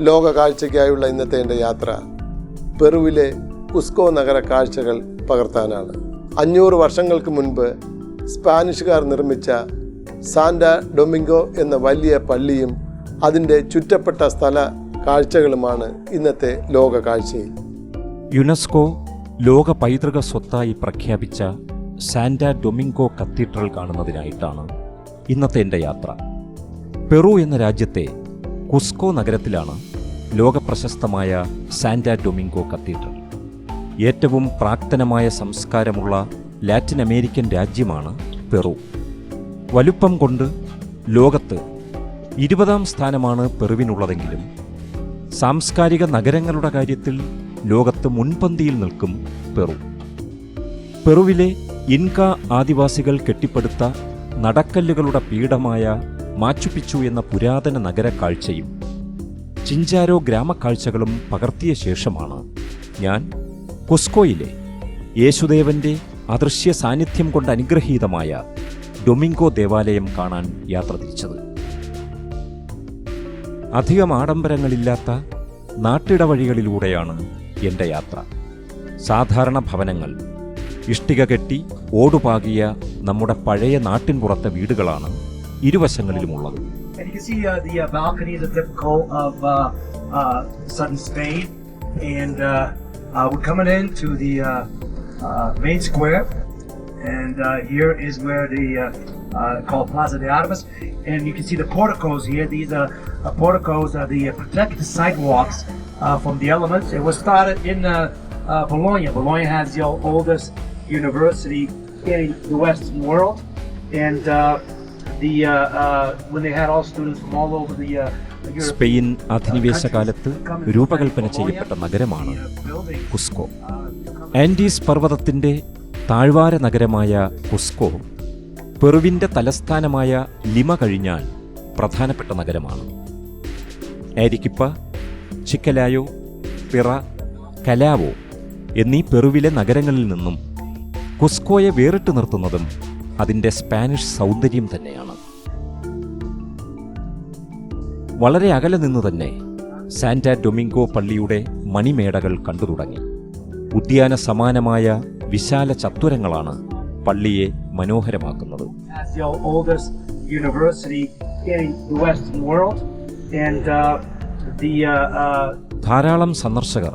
ലോക കാഴ്ചയ്ക്കായുള്ള ഇന്നത്തെ എന്റെ യാത്ര പെറുവിലെ കുസ്കോ നഗര കാഴ്ചകൾ പകർത്താനാണ്. അഞ്ഞൂറ് വർഷങ്ങൾക്ക് മുൻപ് സ്പാനിഷുകാർ നിർമ്മിച്ച സാന്റ ഡൊമിംഗോ എന്ന വലിയ പള്ളിയും അതിന്റെ ചുറ്റപ്പെട്ട സ്ഥല കാഴ്ചകളുമാണ് ഇന്നത്തെ ലോക കാഴ്ചയിൽ യുനെസ്കോ ലോക പൈതൃക സ്വത്തായി പ്രഖ്യാപിച്ച സാന്റ ഡൊമിംഗോ കത്തീഡ്രൽ കാണുന്നതിനായിട്ടാണ് ഇന്നത്തെ എന്റെ യാത്ര. പെറു എന്ന രാജ്യത്തെ കുസ്കോ നഗരത്തിലാണ് ലോകപ്രശസ്തമായ സാന്റ ഡൊമിംഗോ കത്തീഡ്രൽ. ഏറ്റവും പ്രാക്തനമായ സംസ്കാരമുള്ള ലാറ്റിൻ അമേരിക്കൻ രാജ്യമാണ് പെറു. വലുപ്പം കൊണ്ട് ലോകത്ത് ഇരുപതാം സ്ഥാനമാണ് പെറുവിനുള്ളതെങ്കിലും സാംസ്കാരിക നഗരങ്ങളുടെ കാര്യത്തിൽ ലോകത്ത് മുൻപന്തിയിൽ നിൽക്കും പെറു. പെറുവിലെ ഇൻക ആദിവാസികൾ കെട്ടിപ്പടുത്ത നടക്കല്ലുകളുടെ പീഠമായ മാച്ചുപിച്ചു എന്ന പുരാതന നഗര കാഴ്ചയും ചിഞ്ചാരോ ഗ്രാമക്കാഴ്ചകളും പകർത്തിയ ശേഷമാണ് ഞാൻ കുസ്കോയിലെ യേശുദേവന്റെ അദൃശ്യ സാന്നിധ്യം കൊണ്ട് അനുഗ്രഹീതമായ ഡൊമിംഗോ ദേവാലയം കാണാൻ യാത്ര തിരിച്ചത്. അധികം ആഡംബരങ്ങളില്ലാത്ത നാട്ടിടവഴികളിലൂടെയാണ് എന്റെ യാത്ര. സാധാരണ ഭവനങ്ങൾ ഇഷ്ടിക കെട്ടി ഓടുപാകിയ നമ്മുടെ പഴയ നാട്ടിൻപുറത്തെ വീടുകളാണ് ഇരുവശങ്ങളിലുമുള്ളത് And you can see uh, the uh, balconies are typical of uh, uh, southern Spain. And uh, uh, we're coming into the uh, uh, main square. And uh, here is where the uh, uh, called Plaza de Armas. And you can see the porticos here. These are uh, porticos are the uh, protect the sidewalks uh, from the elements. It was started in uh, uh, Bologna. Bologna has the oldest university in the Western world. And uh, the uh, uh, when they had all students from all over the uh, Spain അധിനിവേശ കാലത്ത് രൂപകൽപ്പന ചെയ്യപ്പെട്ട നഗരമാണ് Cusco. Andes പർവതത്തിന്റെ താഴ്വാര നഗരമായ Cusco പെറുവിന്റെ തലസ്ഥാനമായ ലിമ കഴിഞ്ഞാൽ പ്രധാനപ്പെട്ട നഗരമാണ്. ആരിക്കിപ്പ ചിക്കലായോ പിറ കലാവോ എന്നീ പെറുവിലെ നഗരങ്ങളിൽ നിന്നും കുസ്കോയെ വേറിട്ട് നിർത്തുന്നതും അതിന്റെ സ്പാനിഷ് സൗന്ദര്യം തന്നെയാണ്. വളരെ അകലെ നിന്ന് തന്നെ സാന്റ ഡൊമിംഗോ പള്ളിയുടെ മണിമേടകൾ കണ്ടു തുടങ്ങി. ഉദ്യാന സമാനമായ വിശാല ചത്വരങ്ങളാണ് പള്ളിയെ മനോഹരമാക്കുന്നത്. Uh, uh, uh, ധാരാളം സന്ദർശകർ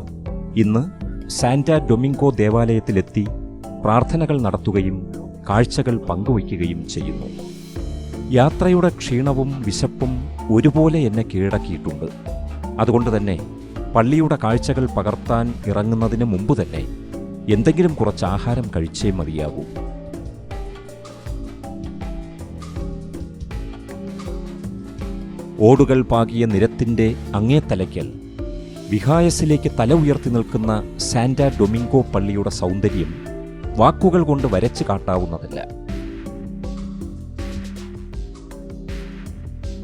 ഇന്ന് സാന്റ ഡൊമിംഗോ ദേവാലയത്തിലെത്തി പ്രാർത്ഥനകൾ നടത്തുകയും കാഴ്ചകൾ പങ്കുവയ്ക്കുകയും ചെയ്യുന്നു. യാത്രയുടെ ക്ഷീണവും വിശപ്പും ഒരുപോലെ എന്നെ കീഴടക്കിയിട്ടുണ്ട്. അതുകൊണ്ട് തന്നെ പള്ളിയുടെ കാഴ്ചകൾ പകർത്താൻ ഇറങ്ങുന്നതിന് മുമ്പ് തന്നെ എന്തെങ്കിലും കുറച്ച് ആഹാരം കഴിച്ചേ മതിയാകൂ. ഓടുകൾ പാകിയ നിരത്തിന്റെ അങ്ങേ തലയ്ക്കൽ വിഹായസിലേക്ക് തല ഉയർത്തി നിൽക്കുന്ന സാന്റ ഡൊമിങ്കോ പള്ളിയുടെ സൗന്ദര്യം വാക്കുകൾ കൊണ്ട് വരച്ചു കാട്ടാവുന്നതല്ല.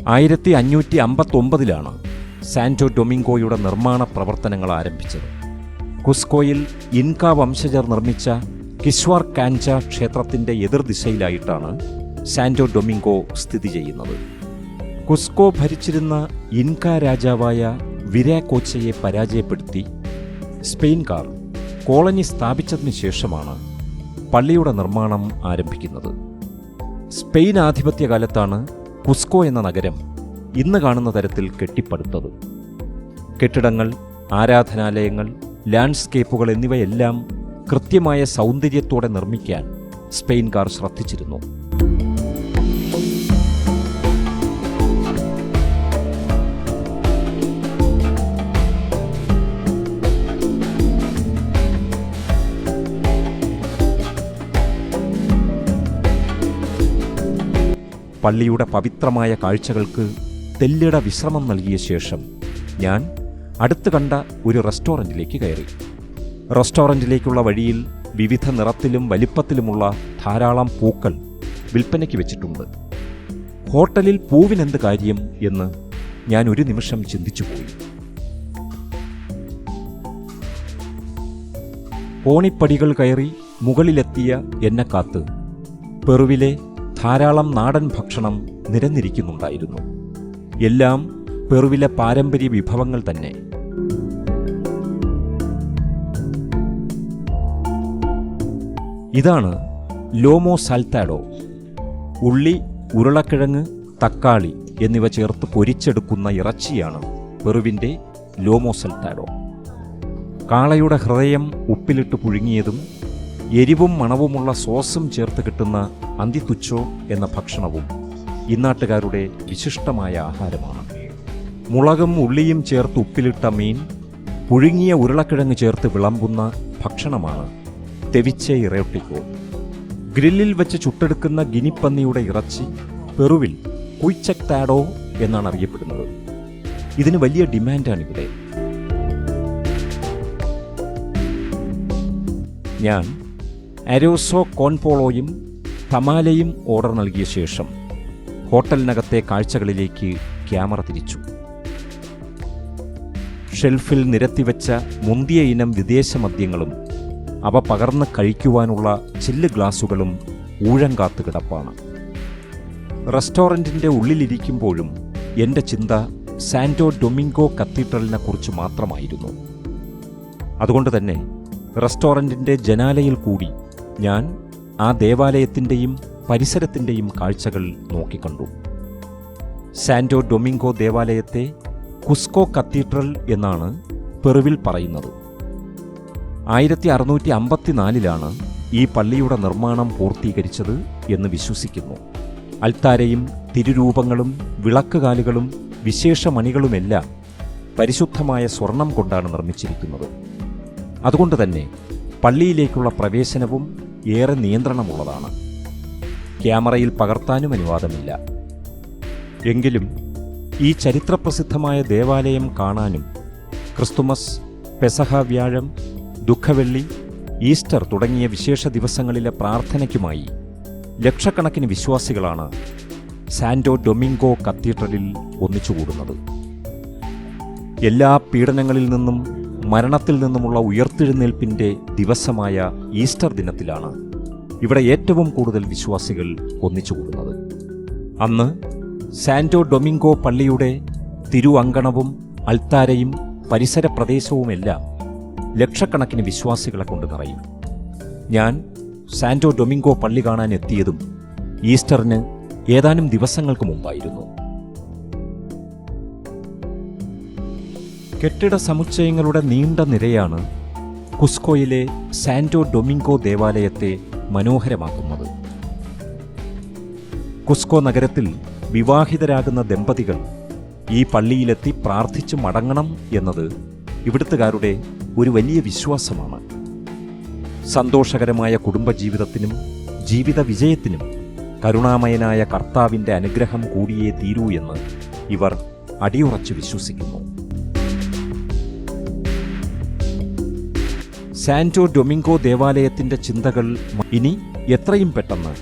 ആയിരത്തി അഞ്ഞൂറ്റി അമ്പത്തൊമ്പതിലാണ് സാന്റോ ഡൊമിംഗോയുടെ നിർമ്മാണ പ്രവർത്തനങ്ങൾ ആരംഭിച്ചത്. കുസ്കോയിൽ ഇൻക വംശജർ നിർമ്മിച്ച കിസ്വാർ കാഞ്ച ക്ഷേത്രത്തിന്റെ എതിർദിശയിലായിട്ടാണ് സാന്റോ ഡൊമിംഗോ സ്ഥിതി ചെയ്യുന്നത്. കുസ്കോ ഭരിച്ചിരുന്ന ഇൻക രാജാവായ വിരാകോച്ചയെ പരാജയപ്പെടുത്തി സ്പെയിൻകാർ കോളനി സ്ഥാപിച്ചതിനു ശേഷമാണ് പള്ളിയുടെ നിർമ്മാണം ആരംഭിക്കുന്നത്. സ്പെയിൻ ആധിപത്യകാലത്താണ് കുസ്കോ എന്ന നഗരം ഇന്ന് കാണുന്ന തരത്തിൽ കെട്ടിപ്പടുത്തത്. കെട്ടിടങ്ങൾ ആരാധനാലയങ്ങൾ ലാൻഡ്സ്കേപ്പുകൾ എന്നിവയെല്ലാം കൃത്യമായ സൗന്ദര്യത്തോടെ നിർമ്മിക്കാൻ സ്പെയിൻകാർ ശ്രദ്ധിച്ചിരുന്നു. പള്ളിയുടെ പവിത്രമായ കാഴ്ചകൾക്ക് തെല്ലിട വിശ്രമം നൽകിയ ശേഷം ഞാൻ അടുത്ത് കണ്ട ഒരു റെസ്റ്റോറന്റിലേക്ക് കയറി. റെസ്റ്റോറന്റിലേക്കുള്ള വഴിയിൽ വിവിധ നിറത്തിലും വലിപ്പത്തിലുമുള്ള ധാരാളം പൂക്കൾ വിൽപ്പനയ്ക്ക് വെച്ചിട്ടുണ്ട്. ഹോട്ടലിൽ പൂവിനെന്ത് കാര്യം എന്ന് ഞാൻ ഒരു നിമിഷം ചിന്തിച്ചു പോയി. കോണിപ്പടികൾ കയറി മുകളിലെത്തിയ എന്നെ കാത്ത്. പെറുവിലെ ധാരാളം നാടൻ ഭക്ഷണം നിരന്നിരിക്കുന്നുണ്ടായിരുന്നു. എല്ലാം പെറുവിലെ പാരമ്പര്യ വിഭവങ്ങൾ തന്നെ. ഇതാണ് ലോമോ സാൽത്താഡോ. ഉള്ളി ഉരുളക്കിഴങ്ങ് തക്കാളി എന്നിവ ചേർത്ത് പൊരിച്ചെടുക്കുന്ന ഇറച്ചിയാണ് പെറുവിന്റെ ലോമോ സൽത്താഡോ. കാളയുടെ ഹൃദയം ഉപ്പിലിട്ട് പുഴുങ്ങിയതും എരിവും മണവുമുള്ള സോസും ചേർത്ത് കിട്ടുന്ന അന്തിത്തുച്ചോ എന്ന ഭക്ഷണവും ഇന്നാട്ടുകാരുടെ വിശിഷ്ടമായ ആഹാരമാണ്. മുളകും ഉള്ളിയും ചേർത്ത് ഉപ്പിലിട്ട മീൻ പുഴുങ്ങിയ ഉരുളക്കിഴങ്ങ് ചേർത്ത് വിളമ്പുന്ന ഭക്ഷണമാണ് തെവിച്ചെ ഇറയൊട്ടിക്കോ. ഗ്രില്ലിൽ വെച്ച് ചുട്ടെടുക്കുന്ന ഗിനിപ്പന്നിയുടെ ഇറച്ചി പെറുവിൽ കുയ്ച്ചക്താഡോ എന്നാണ് അറിയപ്പെടുന്നത്. ഇതിന് വലിയ ഡിമാൻഡാണ് ഇവിടെ. ഞാൻ അരോസോ കോൺപോളോയും തമാലയും ഓർഡർ നൽകിയ ശേഷം ഹോട്ടലിനകത്തെ കാഴ്ചകളിലേക്ക് ക്യാമറ തിരിച്ചു. ഷെൽഫിൽ നിരത്തിവെച്ച മുന്തിയ ഇനം വിദേശ മദ്യങ്ങളും അവ പകർന്ന് കഴിക്കുവാനുള്ള ചില്ല് ഗ്ലാസുകളും ഊഴം കാത്തു കിടപ്പാണ്. റെസ്റ്റോറന്റിന്റെ ഉള്ളിലിരിക്കുമ്പോഴും എന്റെ ചിന്ത സാന്റോ ഡൊമിംഗോ കത്തീഡ്രലിനെ കുറിച്ച് മാത്രമായിരുന്നു. അതുകൊണ്ട് തന്നെ റെസ്റ്റോറന്റിന്റെ ജനാലയിൽ കൂടി ഞാൻ ആ ദേവാലയത്തിന്റെയും പരിസരത്തിന്റെയും കാഴ്ചകൾ നോക്കിക്കണ്ടു. സാന്റോ ഡൊമിംഗോ ദേവാലയത്തെ കുസ്കോ കത്തീഡ്രൽ എന്നാണ് പെറുവിൽ പറയുന്നത്. ആയിരത്തി അറുന്നൂറ്റി അമ്പത്തിനാലിലാണ് ഈ പള്ളിയുടെ നിർമ്മാണം പൂർത്തീകരിച്ചത് എന്ന് വിശ്വസിക്കുന്നു. അൽത്താരയും തിരുരൂപങ്ങളും വിളക്കുകാലുകളും വിശേഷമണികളുമെല്ലാം പരിശുദ്ധമായ സ്വർണം കൊണ്ടാണ് നിർമ്മിച്ചിരിക്കുന്നത്. അതുകൊണ്ട് തന്നെ പള്ളിയിലേക്കുള്ള പ്രവേശനവും ഏറെ നിയന്ത്രണമുള്ളതാണ്. ക്യാമറയിൽ പകർത്താനും അനുവാദമില്ല. എങ്കിലും ഈ ചരിത്രപ്രസിദ്ധമായ ദേവാലയം കാണാനും ക്രിസ്തുമസ് പെസഹ വ്യാഴം ദുഃഖവെള്ളി ഈസ്റ്റർ തുടങ്ങിയ വിശേഷ ദിവസങ്ങളിലെ പ്രാർത്ഥനയ്ക്കുമായി ലക്ഷക്കണക്കിന് വിശ്വാസികളാണ് സാന്റോ ഡൊമിംഗോ കത്തീഡ്രലിൽ ഒന്നിച്ചുകൂടുന്നത്. എല്ലാ പീഡനങ്ങളിൽ നിന്നും മരണത്തിൽ നിന്നുമുള്ള ഉയർത്തെഴുന്നേൽപ്പിന്റെ ദിവസമായ ഈസ്റ്റർ ദിനത്തിലാണ് ഇവിടെ ഏറ്റവും കൂടുതൽ വിശ്വാസികൾ ഒന്നിച്ചുകൂടുന്നത്. അന്ന് സാന്റോ ഡൊമിംഗോ പള്ളിയുടെ തിരുവങ്കണവും അൽത്താരയും പരിസര പ്രദേശവുമെല്ലാം ലക്ഷക്കണക്കിന് വിശ്വാസികളെ കൊണ്ട് നിറയും. ഞാൻ സാന്റോ ഡൊമിംഗോ പള്ളി കാണാൻ എത്തിയതും ഈസ്റ്ററിന് ഏതാനും ദിവസങ്ങൾക്ക് മുമ്പായിരുന്നു. കെട്ടിട സമുച്ചയങ്ങളുടെ നീണ്ട നിരയാണ് കുസ്കോയിലെ സാന്റോ ഡൊമിങ്കോ ദേവാലയത്തെ മനോഹരമാക്കുന്നത്. കുസ്കോ നഗരത്തിൽ വിവാഹിതരാകുന്ന ദമ്പതികൾ ഈ പള്ളിയിലെത്തി പ്രാർത്ഥിച്ചു മടങ്ങണം എന്നത് ഇവിടുത്തുകാരുടെ ഒരു വലിയ വിശ്വാസമാണ്. സന്തോഷകരമായ കുടുംബജീവിതത്തിനും ജീവിത വിജയത്തിനും കരുണാമയനായ കർത്താവിന്റെ അനുഗ്രഹം കൂടിയേ തീരൂ എന്ന് ഇവർ അടിയുറച്ച് വിശ്വസിക്കുന്നു. സാന്റോ ഡൊമിംഗോ ദേവാലയത്തിന്റെ ചിന്തകൾ ഇനി എത്രയും പെട്ടെന്ന്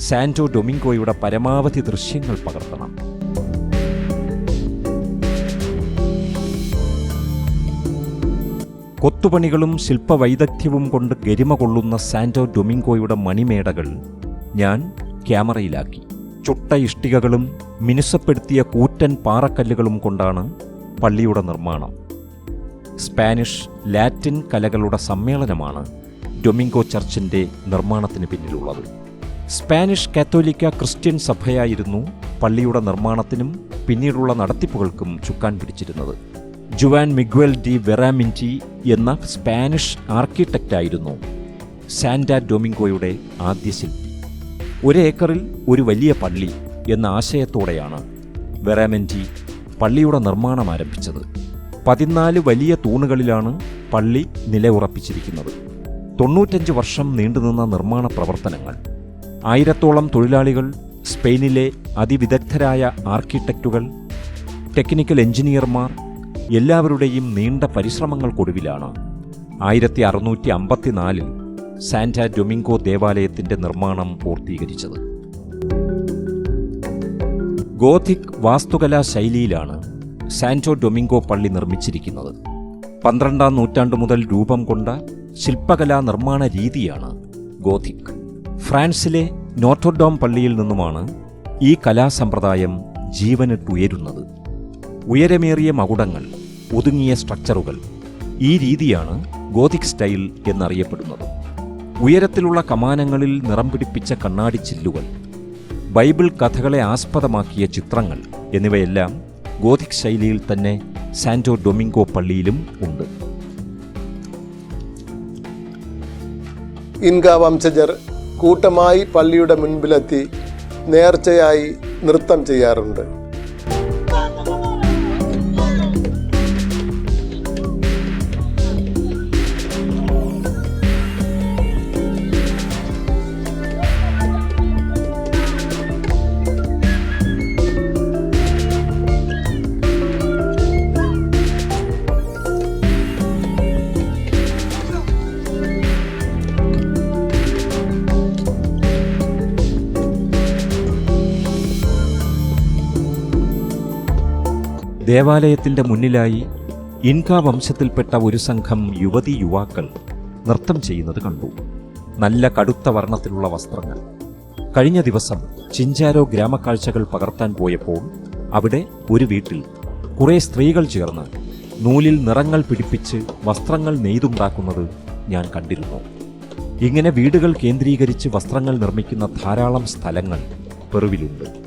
സാന്റോ ഡൊമിംഗോയുടെ പരമാവധി ദൃശ്യങ്ങൾ പകർത്തണം. കൊത്തുപണികളും ശില്പവൈദഗ്ധ്യവും കൊണ്ട് ഗരിമ കൊള്ളുന്ന സാന്റോ ഡൊമിംഗോയുടെ മണിമേടകൾ ഞാൻ ക്യാമറയിലാക്കി. ചുട്ട ഇഷ്ടികകളും മിനുസപ്പെടുത്തിയ കൂറ്റൻ പാറക്കല്ലുകളും കൊണ്ടാണ് പള്ളിയുടെ നിർമ്മാണം. സ്പാനിഷ് ലാറ്റിൻ കലകളുടെ സമ്മേളനമാണ് ഡൊമിംഗോ ചർച്ചിന്റെ നിർമ്മാണത്തിന് പിന്നിലുള്ളത്. സ്പാനിഷ് കാത്തോലിക്ക ക്രിസ്ത്യൻ സഭയായിരുന്നു പള്ളിയുടെ നിർമ്മാണത്തിനും പിന്നീടുള്ള നടത്തിപ്പുകൾക്കും ചുക്കാൻ പിടിച്ചിരുന്നത്. ജുവാൻ മിഗ്വൽ ഡി വെറാമിന്റി എന്ന സ്പാനിഷ് ആർക്കിടെക്റ്റായിരുന്നു സാന്റ ഡൊമിംഗോയുടെ ആദ്യ ശില്പി. ഒരേക്കറിൽ ഒരു വലിയ പള്ളി എന്ന ആശയത്തോടെയാണ് വെറാമെന്റി പള്ളിയുടെ നിർമ്മാണം ആരംഭിച്ചത്. പതിനാല് വലിയ തൂണുകളിലാണ് പള്ളി നിലയുറപ്പിച്ചിരിക്കുന്നത്. തൊണ്ണൂറ്റഞ്ച് വർഷം നീണ്ടുനിന്ന നിർമ്മാണ പ്രവർത്തനങ്ങൾ ആയിരത്തോളം തൊഴിലാളികൾ സ്പെയിനിലെ അതിവിദഗ്ധരായ ആർക്കിടെക്റ്റുകൾ ടെക്നിക്കൽ എഞ്ചിനീയർമാർ എല്ലാവരുടെയും നീണ്ട പരിശ്രമങ്ങൾക്കൊടുവിലാണ് ആയിരത്തി അറുന്നൂറ്റി അമ്പത്തിനാലിൽ സാന്റ ഡൊമിംഗോ ദേവാലയത്തിന്റെ നിർമ്മാണം പൂർത്തീകരിച്ചത്. ഗോഥിക് വാസ്തുകലാ ശൈലിയിലാണ് സാന്റോ ഡൊമിംഗോ പള്ളി നിർമ്മിച്ചിരിക്കുന്നത് പന്ത്രണ്ടാം നൂറ്റാണ്ട് മുതൽ രൂപം കൊണ്ട ശില്പകലാ നിർമ്മാണ രീതിയാണ് ഗോഥിക്. ഫ്രാൻസിലെ നോട്ടർഡോം പള്ളിയിൽ നിന്നുമാണ് ഈ കലാസമ്പ്രദായം ജീവനിട്ടുയരുന്നത് ഉയരമേറിയ മകുടങ്ങൾ ഒതുങ്ങിയ സ്ട്രക്ചറുകൾ ഈ രീതിയാണ് ഗോഥിക് സ്റ്റൈൽ എന്നറിയപ്പെടുന്നത്. ഉയരത്തിലുള്ള കമാനങ്ങളിൽ നിറം പിടിപ്പിച്ച കണ്ണാടി ചില്ലുകൾ ബൈബിൾ കഥകളെ ആസ്പദമാക്കിയ ചിത്രങ്ങൾ എന്നിവയെല്ലാം ഗോതിക് ശൈലിയിൽ തന്നെ സാന്റോ ഡൊമിംഗോ പള്ളിയിലും ഉണ്ട്. ഇൻക വംശജർ കൂട്ടമായി പള്ളിയുടെ മുൻപിലെത്തി നേർച്ചയായി നൃത്തം ചെയ്യാറുണ്ട്. ദേവാലയത്തിന്റെ മുന്നിലായി ഇൻക വംശത്തിൽപ്പെട്ട ഒരു സംഘം യുവതി യുവാക്കൾ നൃത്തം ചെയ്യുന്നത് കണ്ടു. നല്ല കടുത്ത വർണത്തിലുള്ള വസ്ത്രങ്ങൾ. കഴിഞ്ഞ ദിവസം ചിഞ്ചാരോ ഗ്രാമക്കാഴ്ചകൾ പകർത്താൻ പോയപ്പോൾ അവിടെ ഒരു വീട്ടിൽ കുറേ സ്ത്രീകൾ ചേർന്ന് നൂലിൽ നിറങ്ങൾ പിടിപ്പിച്ച് വസ്ത്രങ്ങൾ നെയ്തുണ്ടാക്കുന്നത് ഞാൻ കണ്ടിരുന്നു. ഇങ്ങനെ വീടുകൾ കേന്ദ്രീകരിച്ച് വസ്ത്രങ്ങൾ നിർമ്മിക്കുന്ന ധാരാളം സ്ഥലങ്ങൾ പെറുവിലുണ്ട്.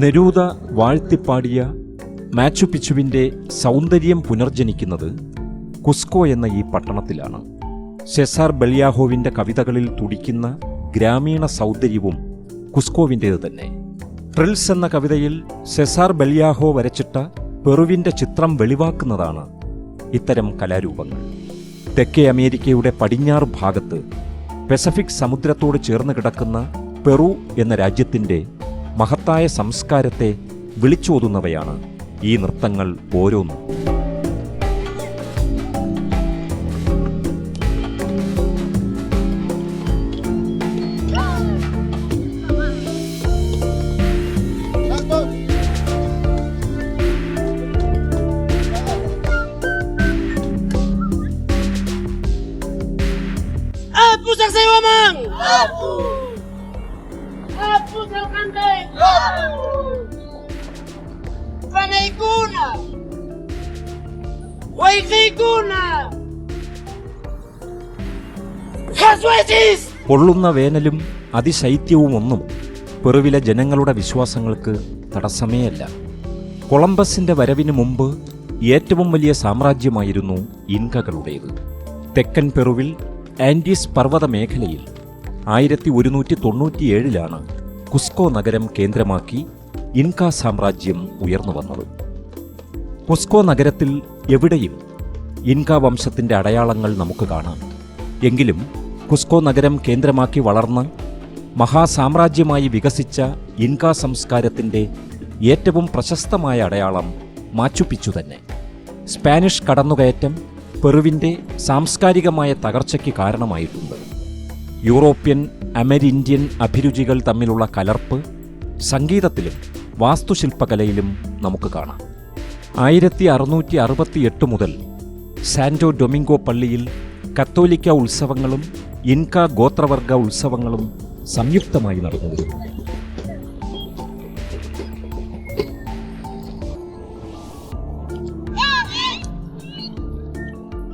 നെരൂദ വാഴ്ത്തിപ്പാടിയ മാച്ചു പിച്ചുവിന്റെ സൗന്ദര്യം പുനർജനിക്കുന്നത് കുസ്കോ എന്ന ഈ പട്ടണത്തിലാണ്. സെസാർ ബെളിയാഹോവിന്റെ കവിതകളിൽ തുടിക്കുന്ന ഗ്രാമീണ സൗന്ദര്യവും കുസ്കോവിന്റേത് തന്നെ. ട്രിൽസ് എന്ന കവിതയിൽ സെസാർ ബെളിയാഹോ വരച്ചിട്ട പെറുവിന്റെ ചിത്രം വെളിവാക്കുന്നതാണ് ഇത്തരം കലാരൂപങ്ങൾ. തെക്കേ അമേരിക്കയുടെ പടിഞ്ഞാറ് ഭാഗത്ത് പസഫിക് സമുദ്രത്തോട് ചേർന്ന് കിടക്കുന്ന പെറു എന്ന രാജ്യത്തിന്റെ മഹത്തായ സംസ്കാരത്തെ വിളിച്ചോതുന്നവയാണ് ഈ നൃത്തങ്ങൾ ഓരോന്നും. പൊള്ളുന്ന വേനലും അതിശൈത്യവും ഒന്നും പെറുവിലെ ജനങ്ങളുടെ വിശ്വാസങ്ങൾക്ക് തടസ്സമേയല്ല. കൊളംബസിന്റെ വരവിന് മുമ്പ് ഏറ്റവും വലിയ സാമ്രാജ്യമായിരുന്നു ഇൻകകളുടേത്. തെക്കൻ പെറുവിൽ ആൻഡീസ് പർവത മേഖലയിൽ ആയിരത്തി ഒരുന്നൂറ്റി തൊണ്ണൂറ്റിയേഴിലാണ് കുസ്കോ നഗരം കേന്ദ്രമാക്കി ഇൻക സാമ്രാജ്യം ഉയർന്നു വന്നത് കുസ്കോ നഗരത്തിൽ എവിടെയും ഇൻക വംശത്തിന്റെ അടയാളങ്ങൾ നമുക്ക് കാണാം. എങ്കിലും കുസ്കോ നഗരം കേന്ദ്രമാക്കി വളർന്ന മഹാസാമ്രാജ്യമായി വികസിച്ച ഇൻക സംസ്കാരത്തിന്റെ ഏറ്റവും പ്രശസ്തമായ അടയാളം മാച്ചുപിച്ചു തന്നെ. സ്പാനിഷ് കടന്നുകയറ്റം പെറുവിന്റെ സാംസ്കാരികമായ തകർച്ചയ്ക്ക് കാരണമായിട്ടുണ്ട്. യൂറോപ്യൻ അമേരിന്ത്യൻ അഭിരുചികൾ തമ്മിലുള്ള കലർപ്പ് സംഗീതത്തിലും വാസ്തുശില്പകലയിലും നമുക്ക് കാണാം. ആയിരത്തി അറുന്നൂറ്റി അറുപത്തിയെട്ട് മുതൽ സാന്റോ ഡൊമിംഗോ പള്ളിയിൽ കത്തോലിക്ക ഉത്സവങ്ങളും ഇൻക ഗോത്രവർഗ ഉത്സവങ്ങളും സംയുക്തമായി നടന്നുവരുന്നു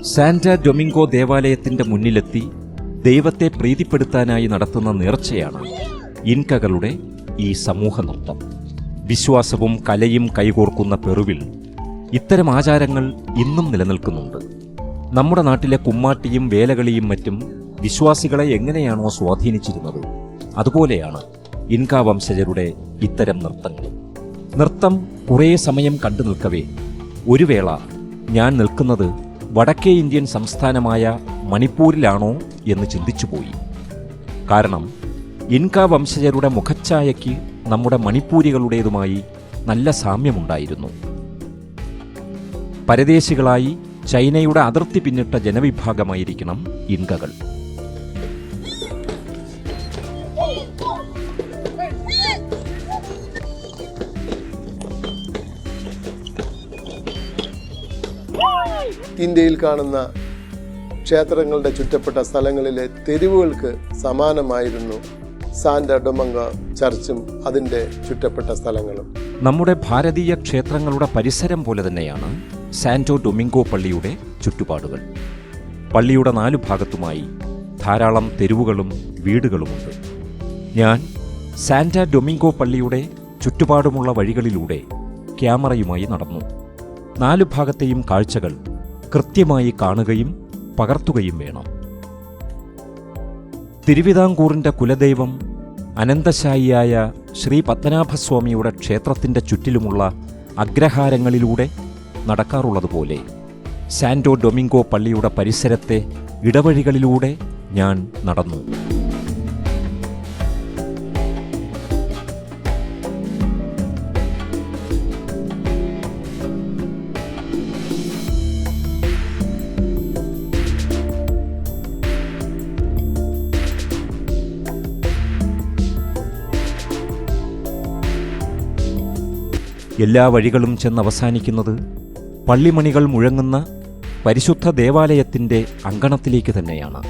സാന്റ ഡൊമിംഗോ ദേവാലയത്തിന്റെ മുന്നിലെത്തി ദൈവത്തെ പ്രീതിപ്പെടുത്താനായി നടത്തുന്ന നേർച്ചയാണ് ഇൻകകളുടെ ഈ സമൂഹ നൃത്തം. വിശ്വാസവും കലയും കൈകോർക്കുന്ന പെറുവിൽ ഇത്തരം ആചാരങ്ങൾ ഇന്നും നിലനിൽക്കുന്നുണ്ട്. നമ്മുടെ നാട്ടിലെ കുമ്മാട്ടിയും വേലകളിയും മറ്റും വിശ്വാസികളെ എങ്ങനെയാണോ സ്വാധീനിച്ചിരുന്നത് അതുപോലെയാണ് ഇൻക വംശജരുടെ ഇത്തരം നൃത്തങ്ങൾ. നൃത്തം കുറേ സമയം കണ്ടു നിൽക്കവേ. ഒരു വേള ഞാൻ നിൽക്കുന്നത് വടക്കേ ഇന്ത്യൻ സംസ്ഥാനമായ മണിപ്പൂരിലാണോ എന്ന് ചിന്തിച്ചുപോയി. കാരണം ഇൻക വംശജരുടെ മുഖച്ഛായയ്ക്ക് നമ്മുടെ മണിപ്പൂരികളുടേതുമായി നല്ല സാമ്യമുണ്ടായിരുന്നു. പരദേശികളായി ചൈനയുടെ അതിർത്തി പിന്നിട്ട ജനവിഭാഗമായിരിക്കണം ഇൻകകൾ. ഇന്ത്യയിൽ കാണുന്ന ക്ഷേത്രങ്ങളുടെ ചുറ്റപ്പെട്ട സ്ഥലങ്ങളിലെ തെരുവുകൾക്ക് സമാനമായിരുന്നു സാന്റ ഡൊമങ്ക ചർച്ചും അതിന്റെ ചുറ്റപ്പെട്ട സ്ഥലങ്ങളും. നമ്മുടെ ഭാരതീയ ക്ഷേത്രങ്ങളുടെ പരിസരം പോലെ തന്നെയാണ് സാന്റോ ഡൊമിംഗോ പള്ളിയുടെ ചുറ്റുപാടുകൾ. പള്ളിയുടെ നാലു ഭാഗത്തുമായി ധാരാളം തെരുവുകളും വീടുകളുമുണ്ട്. ഞാൻ സാന്റ ഡൊമിംഗോ പള്ളിയുടെ ചുറ്റുപാടുമുള്ള വഴികളിലൂടെ ക്യാമറയുമായി നടന്നു. നാലു ഭാഗത്തെയും കാഴ്ചകൾ കൃത്യമായി കാണുകയും പകർത്തുകയും വേണം. തിരുവിതാംകൂറിന്റെ കുലദൈവം അനന്തശായിയായ ശ്രീ പത്മനാഭസ്വാമിയുടെ ക്ഷേത്രത്തിന്റെ ചുറ്റിലുമുള്ള അഗ്രഹാരങ്ങളിലൂടെ നടക്കാറുള്ളതുപോലെ സാന്റോ ഡൊമിംഗോ പള്ളിയുടെ പരിസരത്തെ ഇടവഴികളിലൂടെ ഞാൻ നടന്നു. എല്ലാ വഴികളും ചെന്നവസാനിക്കുന്നത് പള്ളിമണികൾ മുഴങ്ങുന്ന പരിശുദ്ധ ദേവാലയത്തിന്റെ അങ്കണത്തിലേക്ക് തന്നെയാണ്.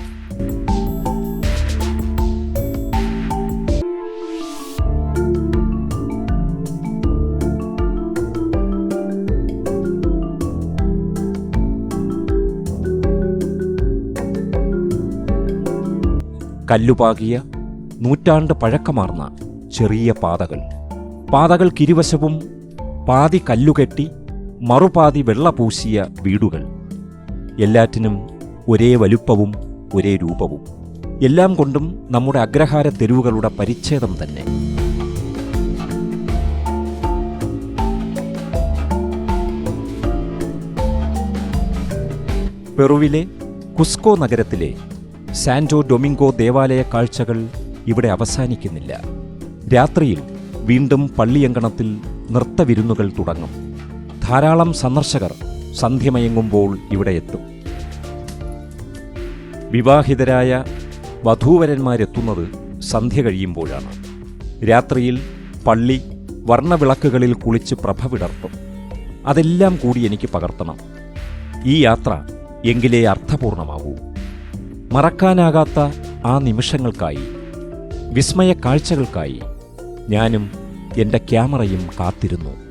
കല്ലുപാകിയ നൂറ്റാണ്ട് പഴക്കമാർന്ന ചെറിയ പാതകൾ. പാതകൾക്കിരുവശവും പാതി കല്ലുകെട്ടി മറുപാതി വെള്ളപൂശിയ വീടുകൾ. എല്ലാറ്റിനും ഒരേ വലുപ്പവും ഒരേ രൂപവും. എല്ലാം കൊണ്ടും നമ്മുടെ അഗ്രഹാര തെരുവുകളുടെ പരിച്ഛേദം തന്നെ. പെറുവിലെ കുസ്കോ നഗരത്തിലെ സാന്റോ ഡൊമിംഗോ ദേവാലയ കാഴ്ചകൾ ഇവിടെ അവസാനിക്കുന്നില്ല. രാത്രിയിൽ വീണ്ടും പള്ളിയങ്കണത്തിൽ നൃത്തവിരുന്നുകൾ തുടങ്ങും. ധാരാളം സന്ദർശകർ സന്ധ്യമയങ്ങുമ്പോൾ ഇവിടെ എത്തും. വിവാഹിതരായ വധൂവരന്മാരെത്തുന്നത് സന്ധ്യ കഴിയുമ്പോഴാണ്. രാത്രിയിൽ പള്ളി വർണവിളക്കുകളിൽ കുളിച്ച് പ്രഭ വിടർത്തും. അതെല്ലാം കൂടി എനിക്ക് പകർത്തണം. ഈ യാത്ര എങ്കിലേ അർത്ഥപൂർണമാകൂ മറക്കാനാകാത്ത ആ നിമിഷങ്ങൾക്കായി വിസ്മയ കാഴ്ചകൾക്കായി ഞാനും എന്റെ ക്യാമറയും കാത്തിരുന്നു.